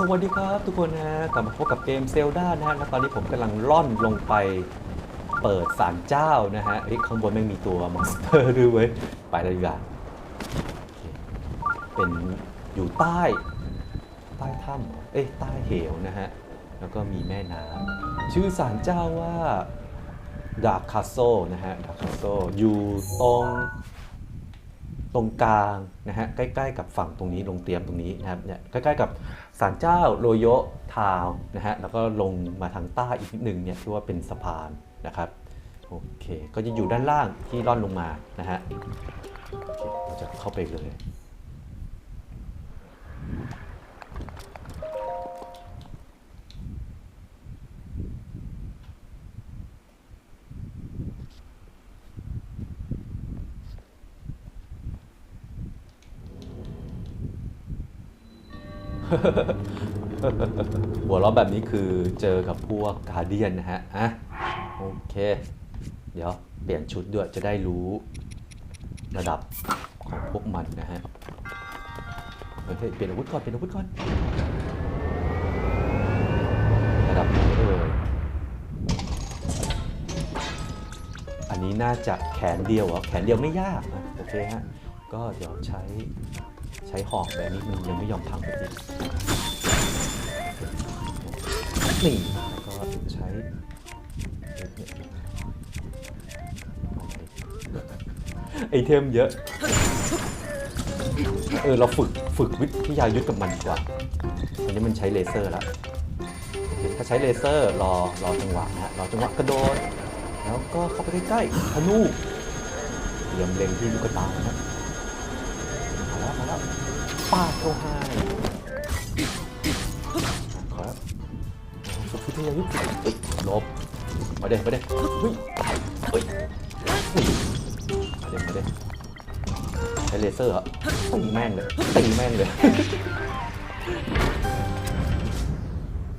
สวัสดีครับทุกคนนะฮะกลับมาพบกับเกมเซลดานะฮะแล้วตอนนี้ผมกำลังล่อนลงไปเปิดศาลเจ้านะฮะเฮ้ยข้างบนไม่มีตัวมอนสเตอร์ด้วยเว้ยไปเลยดีกว่าเป็นอยู่ใต้ ใต้ถ้ำเอ้ยใต้เหวนะฮะ แล้วก็มีแม่น้ำชื่อศาลเจ้าว่าดาร์คคาโซนะฮะดาร์คคาโซอยู่ตรง ตรงกลางนะฮะใกล้ๆกับฝั่งตรงนี้ลงเตรียมตรงนี้นะครับเนี่ยใกล้ๆกับศาลเจ้าโรโยทาวน์นะฮะแล้วก็ลงมาทางใต้อีกนิดนึงเนี่ยที่ว่าเป็นสะพานนะครับโอเคก็จะอยู่ด้านล่างที่ล่อนลงมานะฮะโอเคเราจะเข้าไปเลย หัวเราะแบบนี้คือเจอกับพวกกาเดียนนะฮะอะโอเค เดี๋ยวเปลี่ยนชุดด้วยจะได้รู้ระดับของพวกมันนะฮะเฮ้ยเฮ้ยเปลี่ยนอาวุธก่อนเปลี่ยนอาวุธก่อนระดับไหนเอ่ยอันนี้น่าจะแขนเดียวเหรอแขนเดียวไม่ยากโอเคฮะก็เดี๋ยวใช้ ใช้หอกแบบนี้มันยังไม่ยอมพังไปทีนี่แล้วก็ใช้ไอเทมเยอะ เออ เราฝึกฝึกวิทยายุทธกับมันดีกว่า อันนี้มันใช้เลเซอร์แล้ว ถ้าใช้เลเซอร์รอรอจังหวะนะฮะรอจังหวะกระโดด แล้วก็เข้าไปใกล้ๆธนูเตรียมเล็งที่ลูกตานะฮะมาแล้วมาแล้ว ปาดเข้าให้ขอแล้วสุดที่ยายุทธเฮ้ยลบมาเด้มาเด้เฮ้ยเฮ้ยมาเด้มาเด้ใช้เลเซอร์เหรอตีแม่งเลยตีแม่งเลย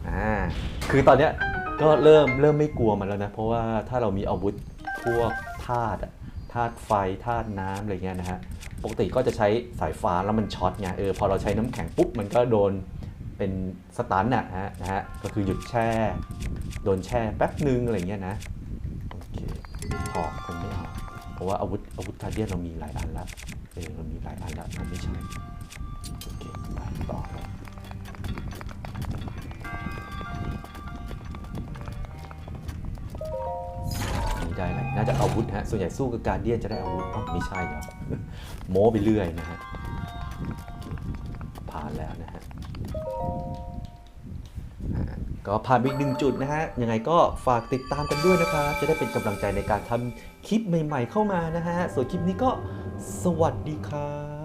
อ่าคือตอนเนี้ยก็เริ่มเริ่มไม่กลัวมันแล้วนะ เพราะว่าถ้าเรามีอาวุธพวกธาตุอะ ธาตุไฟธาตุน้ำอะไรเงี้ยนะฮะปกติก็จะใช้สายฟ้าแล้วมันช็อตไงเออพอเราใช้น้ำแข็งปุ๊บมันก็โดนเป็นสตันน่ะฮะนะฮะก็คือหยุดแช่ โดนแช่แป๊บนึงอะไรเงี้ยนะโอเคหอกคงไม่เอาเพราะว่าอาวุธอาวุธทาเดียนเรามีหลายอันแล้วเออเรามีหลายอันแล้วมันไม่ใช่ น่าจะอาวุธฮะส่วนใหญ่สู้กับการเดียนจะได้อาวุธไม่ใช่เหรอโม้ไปเรื่อยนะฮะผ่านแล้วนะฮะก็ผ่านไปอีกหนึ่งจุดนะฮะ ยังไงก็ฝากติดตามกันด้วยนะครับ จะได้เป็นกำลังใจในการทำคลิปใหม่ๆเข้ามานะฮะ ส่วนคลิปนี้ก็สวัสดีครับ